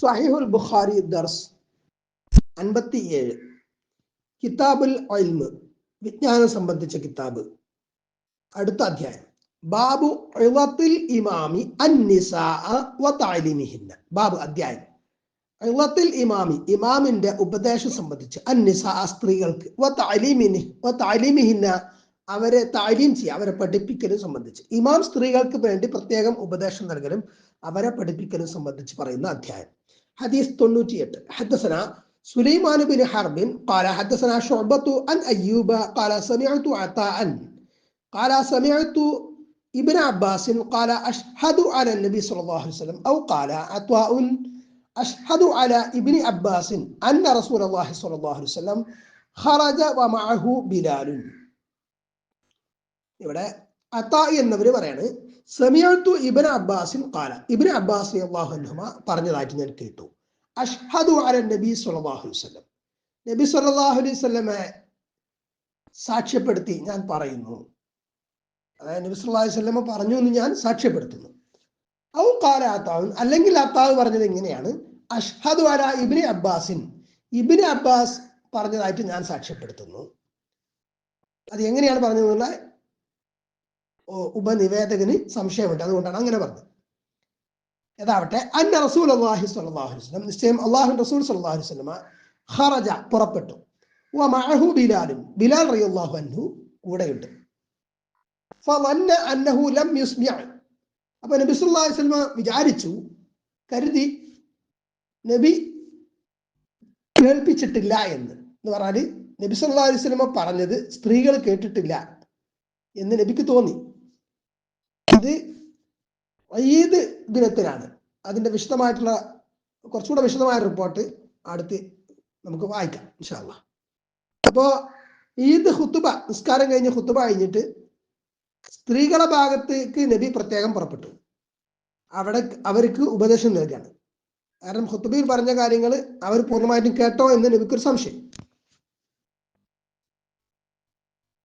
സഹിഹുൽ ബുഖാരി ദർസ് അൻപത്തിയേഴ്. കിതാബുൽ ഒൽമ് വിജ്ഞാനം സംബന്ധിച്ച കിതാബ്. അടുത്ത അധ്യായം. ബാബു ഇമാമി അന്നിസാ വ താലിമിഹിന്ന ബാബു അധ്യായം. ഇളത്തിൽ ഇമാമി ഇമാമിന്റെ ഉപദേശം സംബന്ധിച്ച് അന്നിസാ സ്ത്രീകൾക്ക് അവരെ താലീം ചെയ്യുക അവരെ പഠിപ്പിക്കലും സംബന്ധിച്ച്. ഇമാം സ്ത്രീകൾക്ക് വേണ്ടി പ്രത്യേകം ഉപദേശം നൽകലും അവരെ പഠിപ്പിക്കലും സംബന്ധിച്ച് പറയുന്ന അധ്യായം. ഹദീസ് തൊണ്ണൂറ്റിയെട്ട് ഹദ്ദസന സുലൈമാൻ ബിൻ ഹർബിൻ قال حدثنا شعبة عن أيوب قال سمعت عطاء قال سمعت ابن عباس قال أشهد على النبي صلى الله عليه وسلم أو قال عطاء أشهد على ابن عباس أن رسول الله صلى الله عليه وسلم خرج ومعه بلال ഇവിടെ അത്താ എന്നവർ പറയാണ് സമയത്തു ഇബൻ അബ്ബാസിൻ കാല ഇബിൻ അബ്ബാസ് അള്ളാഹു പറഞ്ഞതായിട്ട് ഞാൻ കേട്ടു. അഷ്ഹദു അല നബി സല്ലല്ലാഹു അലൈഹി വസല്ലം. നബി സല്ലല്ലാഹു അലൈഹി സ്വല്ലമെ സാക്ഷ്യപ്പെടുത്തി ഞാൻ പറയുന്നു. അതായത് നബി സല്ലല്ലാഹു അലൈഹി വസല്ലമ പറഞ്ഞു എന്ന് ഞാൻ സാക്ഷ്യപ്പെടുത്തുന്നു. ഔ കാല അത്താവ് അല്ലെങ്കിൽ അത്താവ് പറഞ്ഞത് എങ്ങനെയാണ്? അഷ്ഹദു അല ഇബിന് അബ്ബാസിൻ. ഇബിന് അബ്ബാസ് പറഞ്ഞതായിട്ട് ഞാൻ സാക്ഷ്യപ്പെടുത്തുന്നു. അത് എങ്ങനെയാണ് പറഞ്ഞതെന്നുള്ള ഉപനിവേദകന് സംശയമുണ്ട്. അതുകൊണ്ടാണ് അങ്ങനെ പറഞ്ഞത്. ഏതാവട്ടെ അന്ന റസൂൽ അള്ളാഹി സ്വല്ലാഹു വസല്ലം നിശ്ചയം അള്ളാഹു റസൂൽ സല്ലാഹു അലൈഹി വസല്ലമ ഖറജ പുറപ്പെട്ടു. വ മഅഹു ബിലാലും ബിലാൽ റളിയല്ലാഹു അൻഹു കൂടെയുണ്ട്. ഫളന്ന അന്നഹു ലം യുസ്മിഅ. അപ്പൊ നബി സല്ലല്ലാഹു അലൈഹി വസല്ലമ വിചാരിച്ചു കരുതി നബി കേൾപ്പിച്ചിട്ടില്ല എന്ന്. എന്ന് പറഞ്ഞാൽ നബി സല്ലല്ലാഹു അലൈഹി വസല്ലമ പറഞ്ഞത് സ്ത്രീകൾ കേട്ടിട്ടില്ല എന്ന് നബിക്ക് തോന്നി. ഇത് ഈദ് ദിനത്തിലാണ്. അതിന്റെ വിശദമായിട്ടുള്ള കുറച്ചുകൂടെ വിശദമായ റിപ്പോർട്ട് അടുത്ത് നമുക്ക് വായിക്കാം ഇൻഷാല്ല അപ്പോ ഈദ് ഹുത്തുബ നിസ്കാരം കഴിഞ്ഞ് ഹുത്തുബ കഴിഞ്ഞിട്ട് സ്ത്രീകളെ ഭാഗത്തേക്ക് നബി പ്രത്യേകം പുറപ്പെട്ടു. അവിടെ അവർക്ക് ഉപദേശം നൽകുകയാണ് കാരണം ഹുത്തുബയിൽ പറഞ്ഞ കാര്യങ്ങൾ അവർ പൂർണമായിട്ടും കേട്ടോ എന്ന് നബിക്കൊരു സംശയം.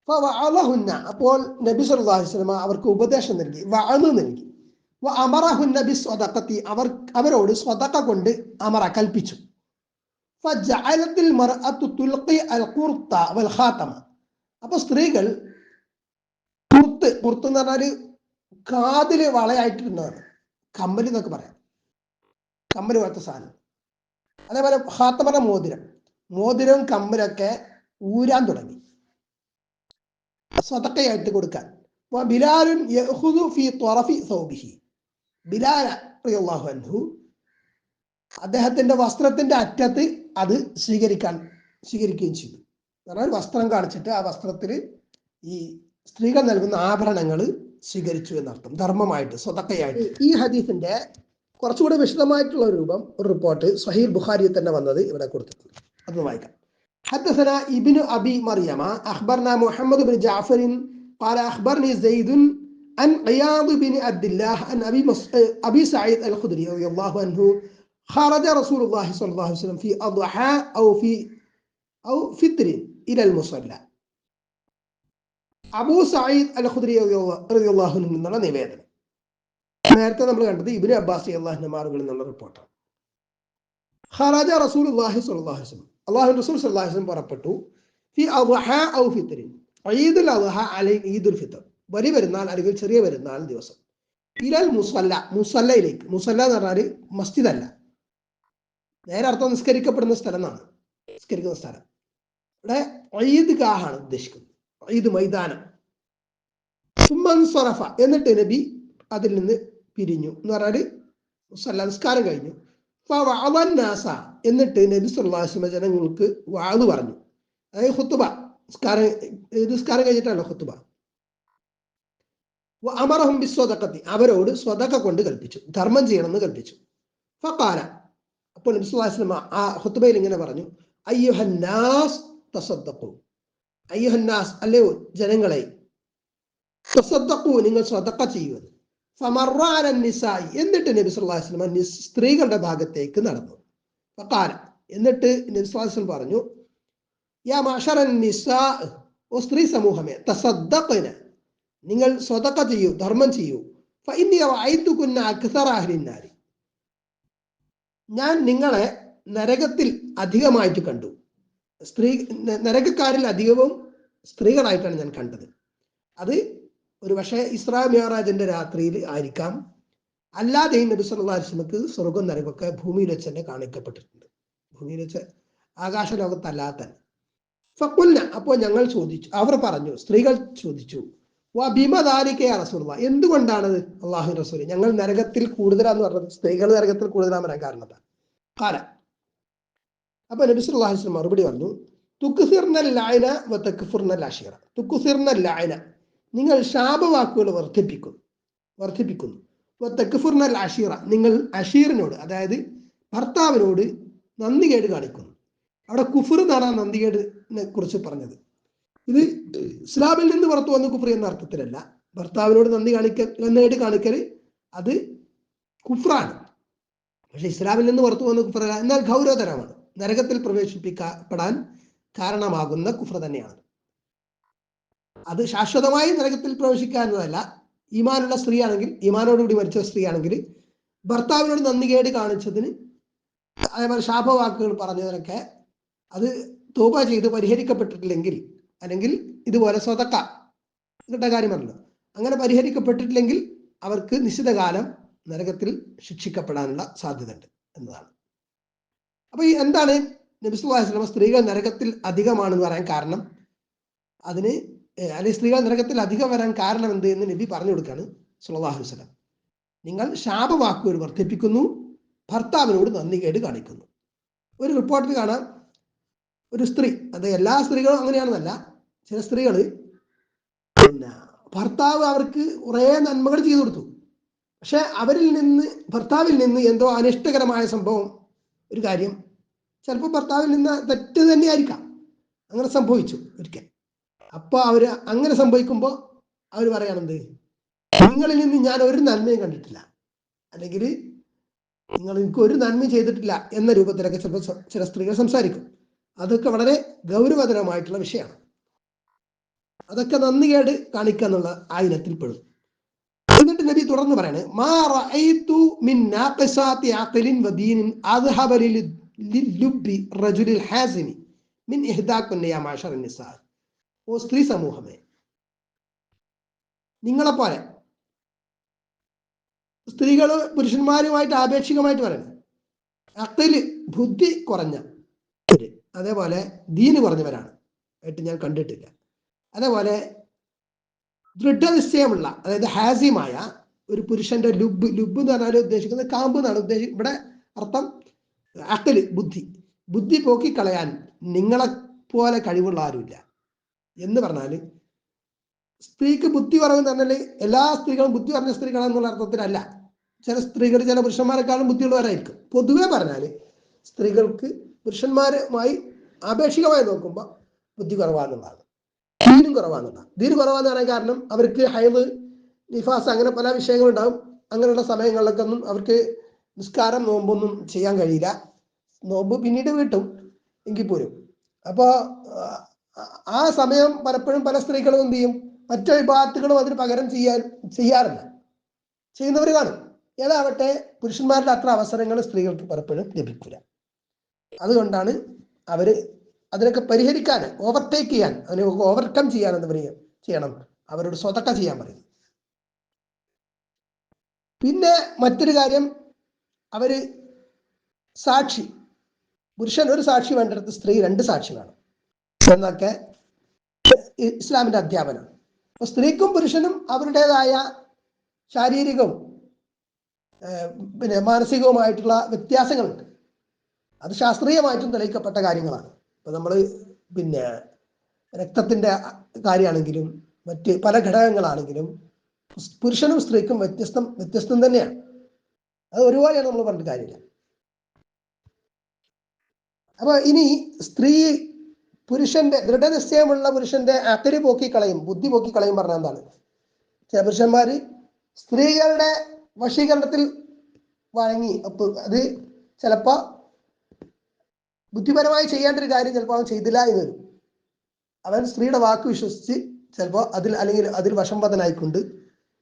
അപ്പോൾ നബി സല്ലല്ലാഹു അവർക്ക് ഉപദേശം നൽകി വഅൾ നൽകി. വ സ്വദഖത്തി. അവർ അവരോട് സ്വതക്ക കൊണ്ട് അമറ കൽപ്പിച്ചു. ഫജഅലത്തിൽ മർഅത്തു തുൽഖി വൽ ഖാതമ. അപ്പോൾ സ്ത്രീകൾ കുർത്ത് കുർത്ത് എന്ന് പറഞ്ഞാൽ കാതിൽ വളയായിട്ടിരുന്നതാണ്. കമ്മൽ എന്നൊക്കെ പറയാം. കമ്മൽ പോലത്തെ സാധനം. അതേപോലെ ഹാത്തമറ മോതിരം. മോതിരവും കമ്മലൊക്കെ ഊരാൻ തുടങ്ങി. സ്വതക്കയായിട്ട് കൊടുക്കാൻ. ബിലാലുൻ അൻഹു അദ്ദേഹത്തിന്റെ വസ്ത്രത്തിന്റെ അറ്റത്ത് അത് സ്വീകരിക്കാൻ സ്വീകരിക്കുകയും ചെയ്തു. പറഞ്ഞാൽ വസ്ത്രം കാണിച്ചിട്ട് ആ വസ്ത്രത്തിൽ ഈ സ്ത്രീകൾ നൽകുന്ന ആഭരണങ്ങൾ സ്വീകരിച്ചു എന്നർത്ഥം. ധർമ്മമായിട്ട് സ്വതക്കയായിട്ട്. ഈ ഹദീസിന്റെ കുറച്ചുകൂടെ വിശദമായിട്ടുള്ള രൂപം ഒരു റിപ്പോർട്ട് സഹീർ ബുഖാരിയിൽ തന്നെ വന്നത് ഇവിടെ കൊടുത്തിട്ടുണ്ട്. അത് വായിക്കാം. حدثنا ابن أبي مريم أخبرنا محمد بن جعفر قال أخبرني زيد عن عياض بن عبد الله عن أبي, مص... أبي سعيد الخدري رضي الله عنه خرج رسول الله صلى الله عليه وسلم في أضحى أو في أو فطر إلى المصلى അബൂ സയ്യിദ് അൽ ഖുദ്രി റളിയല്ലാഹു അൻഹു എന്നുള്ള നിവേദനം നേരത്തെ നമ്മൾ കണ്ടത് ഇബ്നു അബ്ബാസ് അള്ളാഹുന്റെ മാറുകളിൽ നിന്നുള്ള റിപ്പോർട്ടാണ് ഖറജ റസൂലുള്ളാഹി സ്വല്ലല്ലാഹു അലൈഹി വസല്ലം അള്ളാഹു റസൂൽ വസല്ലം പുറപ്പെട്ടു ഫി അദ്ഹ ഔ ഈദുൽ അദ്ഹ അലൈ ഈദുൽ ഫിത്ർ. വലിയ പെരുന്നാൾ അല്ലെങ്കിൽ ചെറിയ പെരുന്നാൾ ദിവസം. ഇലൽ മുസല്ല മുസല്ലയിലേക്ക്. മുസല്ല എന്ന് പറഞ്ഞാൽ മസ്ജിദ് അല്ല നേരെ അർത്ഥം നിസ്കരിക്കപ്പെടുന്ന സ്ഥലം എന്നാണ് നിസ്കരിക്കുന്ന സ്ഥലം. ഇവിടെ ഈദ് ഗാഹാണ് ഉദ്ദേശിക്കുന്നത്. ഈദ് മൈതാനം. സുമ്മൻ സൊറഫ എന്നിട്ട് നബി അതിൽ നിന്ന് പിരിഞ്ഞു. എന്ന് പറഞ്ഞാൽ നിസ്കാരം കഴിഞ്ഞു. നാസ. എന്നിട്ട് നബി സുല്ലാസ്മ ജനങ്ങൾക്ക് വാൾ പറഞ്ഞു. അതായത് ഹുത്തുബ നിസ്കാരം നിസ്കാരം കഴിഞ്ഞിട്ടാണല്ലോ ഹുത്തുബ അമറഹും ബിസ്വതക്കത്തി അവരോട് സ്വതക്ക കൊണ്ട് കൽപ്പിച്ചു. ധർമ്മം ചെയ്യണമെന്ന് കൽപ്പിച്ചു. ഫക്കാല അപ്പോൾ നബി സുല്ലാസ്ലമ ആ ഹുത്തുബയിൽ ഇങ്ങനെ പറഞ്ഞു. അയ്യുഹന്നാസ് തസദ്ദഖു. അയ്യുഹന്നാസ് അല്ലയോ ജനങ്ങളെ. തസദ്ദഖു നിങ്ങൾ സ്വതക്ക ചെയ്യുമെന്ന് ഫമറാൻ നിസായി. എന്നിട്ട് നബി വസല്ലം സ്ത്രീകളുടെ ഭാഗത്തേക്ക് നടന്നു. ഫഖാല. എന്നിട്ട് നബി പറഞ്ഞു യാ ഓ സ്ത്രീ സമൂഹമേ തസദ്ദഖന. നിങ്ങൾ സ്വതക്ക ചെയ്യൂ ധർമ്മം ചെയ്യൂ. ഫഇന്നി റഅയ്തുകുന്ന അക്സറ അഹ്ലിൻ ഞാൻ നിങ്ങളെ നരകത്തിൽ അധികമായിട്ട് കണ്ടു. സ്ത്രീ നരകക്കാരിൽ അധികവും സ്ത്രീകളായിട്ടാണ് ഞാൻ കണ്ടത്. അത് ഒരു പക്ഷേ ഇസ്രാ മിയറാജിന്റെ രാത്രിയിൽ ആയിരിക്കാം. അല്ലാതെയും നബി വസല്ലമക്ക് സ്വർഗം നരകൊക്കെ ഭൂമിയിൽ വെച്ച് തന്നെ കാണിക്കപ്പെട്ടിട്ടുണ്ട്. ഭൂമിയിൽ വെച്ച് ആകാശ ലോകത്തല്ലാതെ തന്നെ ഫക്കുൽന അപ്പോൾ ഞങ്ങൾ ചോദിച്ചു അവർ പറഞ്ഞു സ്ത്രീകൾ ചോദിച്ചു വാ ഭീമദാലിക്കയ റസൂർവ എന്തുകൊണ്ടാണ് അള്ളാഹു റസൂൽ ഞങ്ങൾ നരകത്തിൽ കൂടുതലാന്ന് പറഞ്ഞത് സ്ത്രീകൾ നരകത്തിൽ കൂടുതലാന്ന് കാരണം എന്താ? കാല അപ്പൊ നബി മറുപടി പറഞ്ഞു തുക്കുസിർന്ന ലായന വ തക്ഫുർനൽ ലാഷിറ തുക്കുസിർന്ന ലായന നിങ്ങൾ ശാപവാക്കുകൾ വർദ്ധിപ്പിക്കുന്നു. വർദ്ധിപ്പിക്കുന്നു. വ തക്ഫുർനൽ അഷീറ. നിങ്ങൾ അഷീറിനോട് അതായത് ഭർത്താവിനോട് നന്ദികേട് കാണിക്കുന്നു. അവിടെ കുഫർ എന്നാണ് ആ നന്ദികേടിനെ കുറിച്ച് പറഞ്ഞത്. ഇത് ഇസ്ലാമിൽ നിന്ന് പുറത്തു വന്ന കുഫർ എന്ന അർത്ഥത്തിലല്ല. ഭർത്താവിനോട് നന്ദി കാണിക്കൽ നന്ദിയായിട്ട് കാണിക്കൽ അത് കുഫ്രാണ് പക്ഷെ ഇസ്ലാമിൽ നിന്ന് പുറത്തു വന്ന കുഫ്രല്ല എന്നാൽ ഗൗരവതരമാണ്. നരകത്തിൽ പ്രവേശിപ്പിക്കപ്പെടാൻ കാരണമാകുന്ന കുഫ്ര തന്നെയാണ്. അത് ശാശ്വതമായി നരകത്തിൽ പ്രവേശിക്കാവുന്നതല്ല ഈമാനുള്ള സ്ത്രീയാണെങ്കിൽ ഈമാനോടുകൂടി മരിച്ച സ്ത്രീയാണെങ്കിൽ ഭർത്താവിനോട് നന്ദികേട് കാണിച്ചതിന് അതേപോലെ ശാപവാക്കുകൾ പറഞ്ഞതിനൊക്കെ അത് തോപ ചെയ്ത് പരിഹരിക്കപ്പെട്ടിട്ടില്ലെങ്കിൽ അല്ലെങ്കിൽ ഇതുപോലെ സ്വതക്ക ഇങ്ങനത്തെ കാര്യമല്ലോ അങ്ങനെ പരിഹരിക്കപ്പെട്ടിട്ടില്ലെങ്കിൽ അവർക്ക് നിശ്ചിത കാലം നരകത്തിൽ ശിക്ഷിക്കപ്പെടാനുള്ള സാധ്യതയുണ്ട് എന്നതാണ്. അപ്പൊ ഈ എന്താണ് നബി സല്ലല്ലാഹു അലൈഹി വസല്ലം സ്ത്രീകൾ നരകത്തിൽ അധികമാണെന്ന് പറയാൻ കാരണം? അതിന് അല്ലെങ്കിൽ സ്ത്രീകൾ നരകത്തിൽ അധികം വരാൻ കാരണം എന്ത് എന്ന് നബി പറഞ്ഞു കൊടുക്കുകയാണ് സല്ലല്ലാഹു അലൈഹി വസല്ലം. നിങ്ങൾ ശാപവാക്കുകൾ വർദ്ധിപ്പിക്കുന്നു ഭർത്താവിനോട് നന്ദി കേട് കാണിക്കുന്നു. ഒരു റിപ്പോർട്ടിൽ കാണാം ഒരു സ്ത്രീ അത് എല്ലാ സ്ത്രീകളും അങ്ങനെയാണെന്നല്ല ചില സ്ത്രീകൾ പിന്നെ ഭർത്താവ് അവർക്ക് കുറേ നന്മകൾ ചെയ്തു കൊടുത്തു. പക്ഷെ അവരിൽ നിന്ന് ഭർത്താവിൽ നിന്ന് എന്തോ അനിഷ്ടകരമായ സംഭവം ഒരു കാര്യം ചിലപ്പോൾ ഭർത്താവിൽ നിന്ന് തെറ്റ് തന്നെയായിരിക്കാം. അങ്ങനെ സംഭവിച്ചു ഒരിക്കൽ. അപ്പോൾ അവർ അങ്ങനെ സംഭവിക്കുമ്പോൾ അവർ പറയാണെന്ത് നിങ്ങളിൽ നിന്ന് ഞാൻ ഒരു നന്മയും കണ്ടിട്ടില്ല. അല്ലെങ്കിൽ നിങ്ങൾ എനിക്ക് ഒരു നന്മയും ചെയ്തിട്ടില്ല എന്ന രൂപത്തിലൊക്കെ ചിലപ്പോൾ ചില സ്ത്രീകൾ സംസാരിക്കും. അതൊക്കെ വളരെ ഗൗരവതരമായിട്ടുള്ള വിഷയമാണ്. അതൊക്കെ നന്ദി കേട് കാണിക്കുക എന്നുള്ള ആ ഇനത്തിൽ പെടും എന്നിട്ട് നബി തുടർന്ന് പറയാണ് മാ റഅയ്തു മിൻ ലിൽ ലുബ്ബി ഹാസിമി മിൻ ഇഹ്ദാകുന്ന യാ ഓ സ്ത്രീ സമൂഹമേ. നിങ്ങളെപ്പോലെ. സ്ത്രീകൾ പുരുഷന്മാരുമായിട്ട് ആപേക്ഷികമായിട്ട് വരണം അക്കൽ ബുദ്ധി കുറഞ്ഞ അതേപോലെ ദീന് കുറഞ്ഞവരാണ്. ആയിട്ട് ഞാൻ കണ്ടിട്ടില്ല. അതേപോലെ ദൃഢനിശ്ചയമുള്ള അതായത് ഹാസിമായ ഒരു പുരുഷന്റെ ലുബ് ലുബ് എന്ന് പറഞ്ഞാൽ ഉദ്ദേശിക്കുന്നത് കാമ്പ് എന്നാണ് ഉദ്ദേശിക്കുന്നത് ഇവിടെ അർത്ഥം അക്കൽ ബുദ്ധി. ബുദ്ധി പോക്കി കളയാൻ നിങ്ങളെ പോലെ കഴിവുള്ള ആരുമില്ല. എന്ന് പറഞ്ഞാൽ സ്ത്രീക്ക് ബുദ്ധി കുറവ് തന്നെ എല്ലാ സ്ത്രീകളും ബുദ്ധി പറഞ്ഞ സ്ത്രീകളെന്നുള്ള അർത്ഥത്തിലല്ല. ചില സ്ത്രീകൾ ചില പുരുഷന്മാരെക്കാളും ബുദ്ധിയുള്ളവരായിരിക്കും പൊതുവെ പറഞ്ഞാൽ സ്ത്രീകൾക്ക് പുരുഷന്മാരുമായി ആപേക്ഷികമായി നോക്കുമ്പോൾ ബുദ്ധി കുറവാന്നുള്ളതാണ്. ദീനും കുറവാന്നുള്ളതാണ്. ദീന് കുറവാന്ന് പറയാൻ കാരണം അവർക്ക് ഹൈവ് നിഫാസ് അങ്ങനെ പല വിഷയങ്ങളുണ്ടാവും. അങ്ങനെയുള്ള സമയങ്ങളിലൊക്കെ ഒന്നും അവർക്ക് നിസ്കാരം നോമ്പൊന്നും ചെയ്യാൻ കഴിയില്ല. നോമ്പ് പിന്നീട് വീട്ടും എങ്കിൽ പോലും. അപ്പോൾ ആ സമയം പലപ്പോഴും പല സ്ത്രീകളും എന്ത് ചെയ്യും? മറ്റു വിഭാഗത്തുകളും അതിന് പകരം ചെയ്യാൻ ചെയ്യാറില്ല. ചെയ്യുന്നവർ കാണും. ഏതാവട്ടെ പുരുഷന്മാരുടെ അത്ര അവസരങ്ങൾ സ്ത്രീകൾക്ക് പലപ്പോഴും ലഭിക്കില്ല അതുകൊണ്ടാണ് അവർ അതിനൊക്കെ പരിഹരിക്കാൻ ഓവർടേക്ക് ചെയ്യാൻ അതിനെ ഓവർകം ചെയ്യാൻ എന്ന് പറയും? ചെയ്യണം. അവരോട് സ്വതക്ക ചെയ്യാൻ പറയും. പിന്നെ മറ്റൊരു കാര്യം അവർ സാക്ഷി പുരുഷൻ ഒരു സാക്ഷി വേണ്ടിടത്ത് സ്ത്രീ രണ്ട് സാക്ഷി വേണം എന്നൊക്കെ ഇസ്ലാമിന്റെ അധ്യാപനം. അപ്പൊ സ്ത്രീക്കും പുരുഷനും അവരുടേതായ ശാരീരികവും പിന്നെ മാനസികവുമായിട്ടുള്ള വ്യത്യാസങ്ങളുണ്ട്. അത് ശാസ്ത്രീയമായിട്ടും തെളിയിക്കപ്പെട്ട കാര്യങ്ങളാണ്. ഇപ്പൊ നമ്മൾ പിന്നെ രക്തത്തിന്റെ കാര്യമാണെങ്കിലും മറ്റ് പല ഘടകങ്ങളാണെങ്കിലും പുരുഷനും സ്ത്രീക്കും വ്യത്യസ്തം വ്യത്യസ്തം തന്നെയാണ്. അത് ഒരുപോലെയാണ് നമ്മൾ പറഞ്ഞിട്ട് കാര്യമില്ല. അപ്പൊ ഇനി സ്ത്രീ പുരുഷന്റെ ദൃഢനിശ്ചയമുള്ള പുരുഷന്റെ അക്കരി പോക്കിക്കളയും ബുദ്ധി പോക്കിക്കളയും പറഞ്ഞ എന്താണ്? ചില പുരുഷന്മാര് സ്ത്രീകളുടെ വശീകരണത്തിൽ വഴങ്ങി അത് ചിലപ്പോ ബുദ്ധിപരമായി ചെയ്യേണ്ട ഒരു കാര്യം ചിലപ്പോൾ അവൻ ചെയ്തില്ല എന്ന് വരും. അവൻ സ്ത്രീയുടെ വാക്ക് വിശ്വസിച്ച് ചിലപ്പോൾ അതിൽ അല്ലെങ്കിൽ അതിൽ വശംവദനായിക്കൊണ്ട്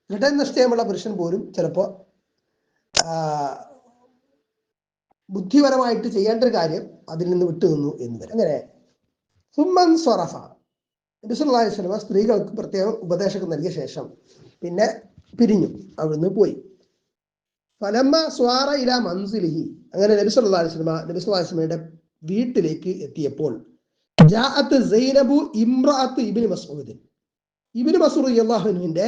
ദൃഢനിശ്ചയമുള്ള പുരുഷൻ പോലും ചിലപ്പോൾ ബുദ്ധിപരമായിട്ട് ചെയ്യേണ്ട ഒരു കാര്യം അതിൽ നിന്ന് വിട്ടു നിന്നു എന്ന് വരും. അങ്ങനെ സുമ്മൻ സ്വറഫ. നബി സല്ലല്ലാഹു അലൈഹി വസല്ലമ സ്ത്രീകൾക്ക് പ്രത്യേകം ഉപദേശം നൽകിയ ശേഷം പിന്നെ പിരിഞ്ഞു. അവിടുന്ന് പോയി. ഫലമ്മ സ്വാറ ഇല മൻസിലിഹി. അങ്ങനെ നബി സല്ലല്ലാഹു അലൈഹി വസല്ലമ നബി സല്ലല്ലാഹു വസല്ലമയുടെ വീട്ടിലേക്ക് എത്തിയപ്പോൾ ജാഅത്ത് സൈനബു ഇമ്രാത്ത് ഇബ്നു മസ്ഊദ്. ഇബ്നു മസ്ഊദ് റളിയല്ലാഹു അൻഹുവിന്റെ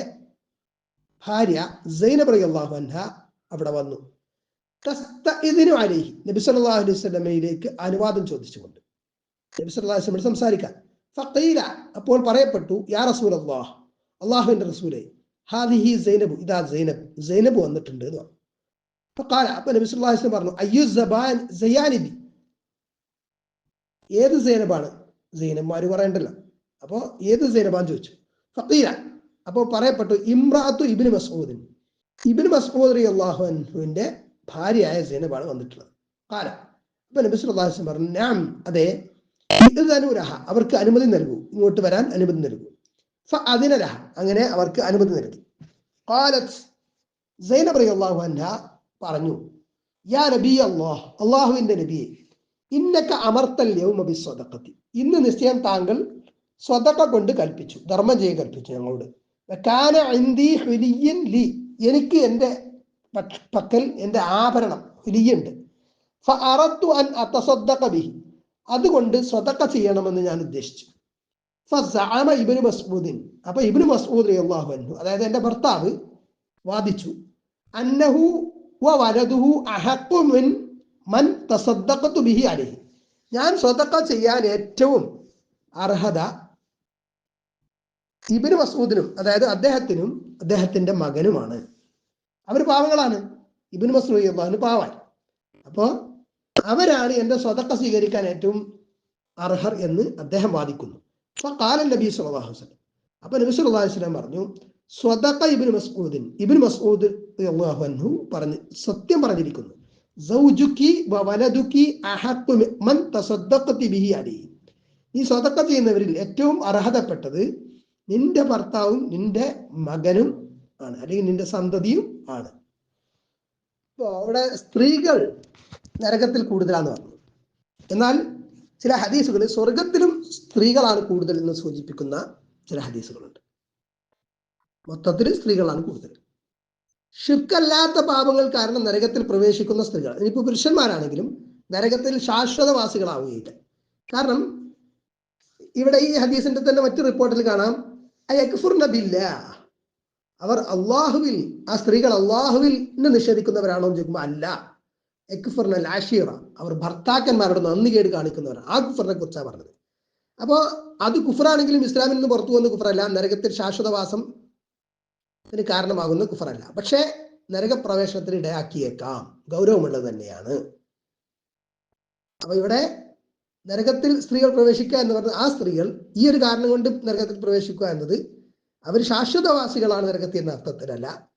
ഭാര്യ സൈനബ് റളിയല്ലാഹു അൻഹ അവിടെ വന്നു. ഇതിനു അലൈഹി. നബി സല്ലല്ലാഹു അലൈഹി വസല്ലമയിലേക്ക് അനുവാദം ചോദിച്ചുകൊണ്ട്. നബി സല്ലല്ലാഹു അലൈഹി വസല്ലം സംസാരിക്കാൻ. ഫഖീല അപ്പോൾ പറയപ്പെട്ടു യാ റസൂൽ അള്ളാഹ് അള്ളാഹുവിന്റെ റസൂലേ ഹാദിഹി സൈനബു ഇതാ സൈനബ് സൈനബ് വന്നിട്ടുണ്ട് എന്ന് പറഞ്ഞു. അപ്പൊ സല്ലല്ലാഹു പറഞ്ഞു അയ്യു സബാൻ ഏത് സൈനബാണ്? സൈനബ്മാര് പറയണ്ടല്ലോ. അപ്പോ ഏത് സൈനബാന്ന് ചോദിച്ചു. ഫഖീല അപ്പോൾ പറയപ്പെട്ടു ഇമ്രാത്തു ഇബിന് മസൂദിൻ ഇബിന് മസൂദ് റളിയല്ലാഹു അൻഹുവിന്റെ ഭാര്യയായ സൈനബാണ് വന്നിട്ടുള്ളത്. കാല അപ്പൊ നബി പറഞ്ഞു ഞാൻ അതെ ഇദ്ദനുലഹ അവർക്ക് അനുമതി നൽകൂ. ഇങ്ങോട്ട് വരാൻ അനുമതി നൽകൂ. ഫഅദിനലഹ അങ്ങനെ അവർക്ക് അനുമതി നൽകി. ഖാലത്ത് സൈനബ് റളിയല്ലാഹു അൻഹ പറഞ്ഞു യാ നബി അല്ലാഹ് അല്ലാഹുവിന്റെ നബിയെ ഇന്നക അമർത്തൽ യൗമ ബിസ്സദഖത്തി. ഇന്ന് നിശ്ചയം താങ്കൾ സ്വതക്ക കൊണ്ട് കൽപ്പിച്ചു ധർമ്മം ചെയ്യാൻ കൽപ്പിച്ചു ഞങ്ങളോട്. കാന ഹുലിയൻ ലി എനിക്ക് എന്റെ പക്കൽ എന്റെ ആഭരണം ഹുലിയുണ്ട് ഫഅറത്തു അൻ അത്തസദ്ദഖ ബിഹി അതുകൊണ്ട് സ്വതക്ക ചെയ്യണമെന്ന് ഞാൻ ഉദ്ദേശിച്ചു. ഇബ്നു മസ്ഊദിൻ. അപ്പൊ ഇബ്നു മസ്ഊദ് റളിയല്ലാഹു അൻഹു അതായത് എന്റെ ഭർത്താവ് വാദിച്ചു അന്നഹു വ അഹക്കുമിൻ മിൻ തസദ്ദഖതു ബിഹി അലൈഹി. ഞാൻ സ്വതക്ക ചെയ്യാൻ ഏറ്റവും അർഹത ഇബിന് മസൂദിനും അതായത് അദ്ദേഹത്തിനും അദ്ദേഹത്തിന്റെ മകനുമാണ്. അവർ പാവങ്ങളാണ്. ഇബിന് മസൂദ് പാവാൻ അപ്പോ അവരാണ് എന്റെ സ്വതക്ക സ്വീകരിക്കാൻ ഏറ്റവും അർഹർ എന്ന് അദ്ദേഹം വാദിക്കുന്നു. അപ്പൊ കാലൻ നബി സുല്ലാഹു വസ്ലം അപ്പൊ നബി സുല്ലാഹു വസ്ലം പറഞ്ഞു സ്വതക്ക ഇബിൻ മസ്ഊദിൻ ഇബിൻ മസ്ഊദ് അള്ളാഹു പറഞ്ഞു സത്യം പറഞ്ഞിരിക്കുന്നു. സൗജുക്കി ഈ സ്വതക്ക ചെയ്യുന്നവരിൽ ഏറ്റവും അർഹതപ്പെട്ടത് നിന്റെ ഭർത്താവും നിന്റെ മകനും ആണ്. അല്ലെങ്കിൽ നിന്റെ സന്തതിയും ആണ്. അപ്പോൾ അവിടെ സ്ത്രീകൾ നരകത്തിൽ കൂടുതലാന്ന് പറഞ്ഞു. എന്നാൽ ചില ഹദീസുകൾ സ്വർഗത്തിലും സ്ത്രീകളാണ് കൂടുതൽ എന്ന് സൂചിപ്പിക്കുന്ന ചില ഹദീസുകളുണ്ട്. മൊത്തത്തിൽ സ്ത്രീകളാണ് കൂടുതൽ. ഷിർക്കല്ലാത്ത പാപങ്ങൾ കാരണം നരകത്തിൽ പ്രവേശിക്കുന്ന സ്ത്രീകൾ ഇനിയിപ്പോൾ പുരുഷന്മാരാണെങ്കിലും നരകത്തിൽ ശാശ്വതവാസികളാവുകയില്ല. കാരണം ഇവിടെ ഈ ഹദീസിന്റെ തന്നെ മറ്റു റിപ്പോർട്ടിൽ കാണാം അയക്ഫുർന ബില്ല. അവർ അള്ളാഹുവിൽ ആ സ്ത്രീകൾ അള്ളാഹുവിൽ നിഷേധിക്കുന്നവരാണോ എന്ന് ചോദിക്കുമ്പോൾ അല്ല. എക്ഫുർന ലാഷീറ അവർ ഭർത്താക്കന്മാരോട് നന്ദി കേട് കാണിക്കുന്നവരാണ് ആ കുഫറിനെ കുറിച്ചാണ് പറഞ്ഞത്. അപ്പോ അത് കുഫറാണെങ്കിലും ഇസ്ലാമിൽ നിന്ന് പുറത്തു പോകുന്ന കുഫറല്ല. നരകത്തിൽ ശാശ്വതവാസം കാരണമാകുന്ന കുഫറല്ല. പക്ഷേ നരകപ്രവേശനത്തിന് ഇടയാക്കിയേക്കാം. ഗൗരവമുള്ളത് തന്നെയാണ്. അപ്പൊ ഇവിടെ നരകത്തിൽ സ്ത്രീകൾ പ്രവേശിക്കുക എന്ന് പറഞ്ഞ ആ സ്ത്രീകൾ ഈ ഒരു കാരണം കൊണ്ട് നരകത്തിൽ പ്രവേശിക്കുക എന്നത് അവർ ശാശ്വതവാസികളാണ് നരകത്തിൽ എന്ന അർത്ഥത്തിലല്ല.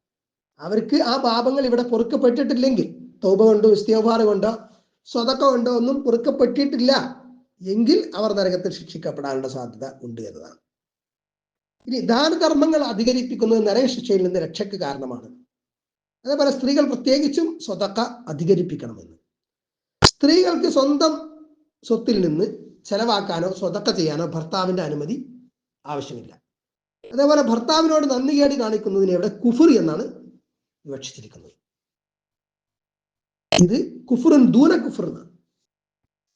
അവർക്ക് ആ പാപങ്ങൾ ഇവിടെ പൊറുക്കപ്പെട്ടിട്ടില്ലെങ്കിൽ തൗബ കൊണ്ടോ ഇസ്തിയോഭാർ കൊണ്ടോ സ്വതക്ക കൊണ്ടോ ഒന്നും പൊറുക്കപ്പെട്ടിട്ടില്ല എങ്കിൽ അവർ നരകത്തിൽ ശിക്ഷിക്കപ്പെടാനുള്ള സാധ്യത ഉണ്ട് എന്നതാണ്. ഇനി ദാനധർമ്മങ്ങൾ അധികരിപ്പിക്കുന്നത് നരകശിക്ഷയിൽ നിന്ന് രക്ഷയ്ക്ക് കാരണമാണ്. അതേപോലെ സ്ത്രീകൾ പ്രത്യേകിച്ചും സ്വതക്ക അധികരിപ്പിക്കണമെന്ന്. സ്ത്രീകൾക്ക് സ്വന്തം സ്വത്തിൽ നിന്ന് ചെലവാക്കാനോ സ്വതക്ക ചെയ്യാനോ ഭർത്താവിന്റെ അനുമതി ആവശ്യമില്ല. അതേപോലെ ഭർത്താവിനോട് നന്ദികേട് കാണിക്കുന്നതിനെ ഇവിടെ കുഫുർ എന്നാണ് വിവക്ഷിച്ചിരിക്കുന്നത്. ഇത് കുഫുറുൻ ദൂന കുഫുർ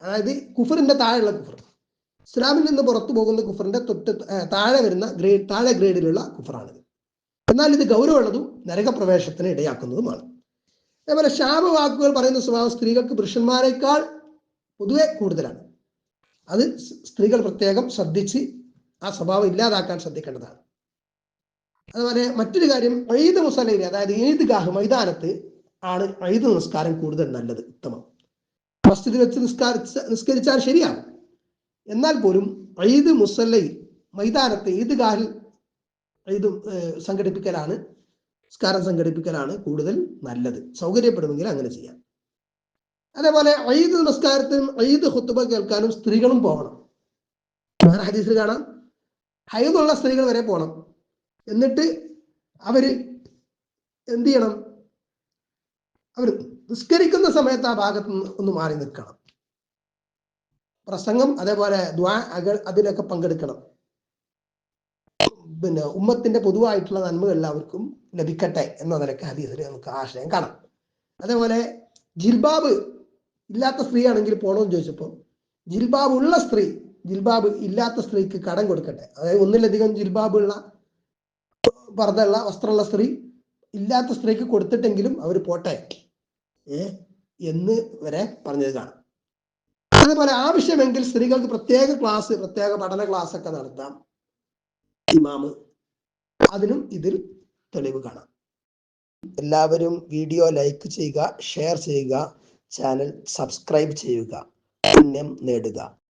അതായത് കുഫറിന്റെ താഴെയുള്ള കുഫർ. ഇസ്ലാമിൽ നിന്ന് പുറത്തു പോകുന്ന കുഫറിന്റെ തൊട്ട് താഴെ വരുന്ന ഗ്രേഡ് താഴെ ഗ്രേഡിലുള്ള കുഫറാണിത്. എന്നാൽ ഇത് ഗൗരവമുള്ളതും നരകപ്രവേശത്തിന് ഇടയാക്കുന്നതുമാണ്. അതേപോലെ ശാപ വാക്കുകൾ പറയുന്ന സ്വഭാവം സ്ത്രീകൾക്ക് പുരുഷന്മാരെക്കാൾ പൊതുവെ കൂടുതലാണ്. അത് സ്ത്രീകൾ പ്രത്യേകം ശ്രദ്ധിച്ച് ആ സ്വഭാവം ഇല്ലാതാക്കാൻ ശ്രദ്ധിക്കേണ്ടതാണ്. അതുപോലെ മറ്റൊരു കാര്യം ഈദ് മുസലയിൽ അതായത് ഈദ്ഗാഹ് മൈതാനത്ത് ആണ് ഐത് നിസ്കാരം കൂടുതൽ നല്ലത് ഉത്തമം. മസ്ജിദിൽ വെച്ച് നിസ്കാരിച്ച നിസ്കരിച്ചാൽ ശരിയാണ്. എന്നാൽ പോലും ഐത് മുസല്ലയിൽ മൈതാനത്ത് ഈദ്ഗാഹിൽ കാലിൽ ഐത് സംഘടിപ്പിക്കലാണ് നിസ്കാരം സംഘടിപ്പിക്കലാണ് കൂടുതൽ നല്ലത്. സൗകര്യപ്പെടുമെങ്കിൽ അങ്ങനെ ചെയ്യാം. അതേപോലെ ഐത് നമസ്കാരത്തിനും ഐത് ഹുത്തുബ കേൾക്കാനും സ്ത്രീകളും പോകണം. വേറെ ഹദീസിൽ കാണാം. ഹൈദുള്ള സ്ത്രീകൾ വരെ പോകണം. എന്നിട്ട് അവർ എന്ത് ചെയ്യണം? അവർ നിസ്കരിക്കുന്ന സമയത്ത് ആ ഭാഗത്ത് ഒന്ന് മാറി നിൽക്കണം. പ്രസംഗം അതേപോലെ അതിലൊക്കെ പങ്കെടുക്കണം. പിന്നെ ഉമ്മത്തിന്റെ പൊതുവായിട്ടുള്ള നന്മകൾ എല്ലാവർക്കും ലഭിക്കട്ടെ എന്ന നിലയ്ക്ക് ഹദീസിൽ നമുക്ക് ആശയം കാണാം. അതേപോലെ ജിൽബാബ് ഇല്ലാത്ത സ്ത്രീ ആണെങ്കിൽ പോണോന്ന് ചോദിച്ചപ്പോൾ ജിൽബാബ് ഉള്ള സ്ത്രീ ജിൽബാബ് ഇല്ലാത്ത സ്ത്രീക്ക് കടം കൊടുക്കട്ടെ. അതായത് ഒന്നിലധികം ജിൽബാബ് ഉള്ള പർദ്ദയുള്ള വസ്ത്രമുള്ള സ്ത്രീ ഇല്ലാത്ത സ്ത്രീക്ക് കൊടുത്തിട്ടെങ്കിലും അവർ പോട്ടെ. എന്ന് വരെ പറഞ്ഞത് കാണാം. അതേപോലെ ആവശ്യമെങ്കിൽ സ്ത്രീകൾക്ക് പ്രത്യേക ക്ലാസ് പ്രത്യേക പഠന ക്ലാസ് ഒക്കെ നടത്താം. ഇമാമ്. അതിനും ഇതിൽ തെളിവ് കാണാം. എല്ലാവരും വീഡിയോ ലൈക്ക് ചെയ്യുക ഷെയർ ചെയ്യുക ചാനൽ സബ്സ്ക്രൈബ് ചെയ്യുക പുണ്യം നേടുക.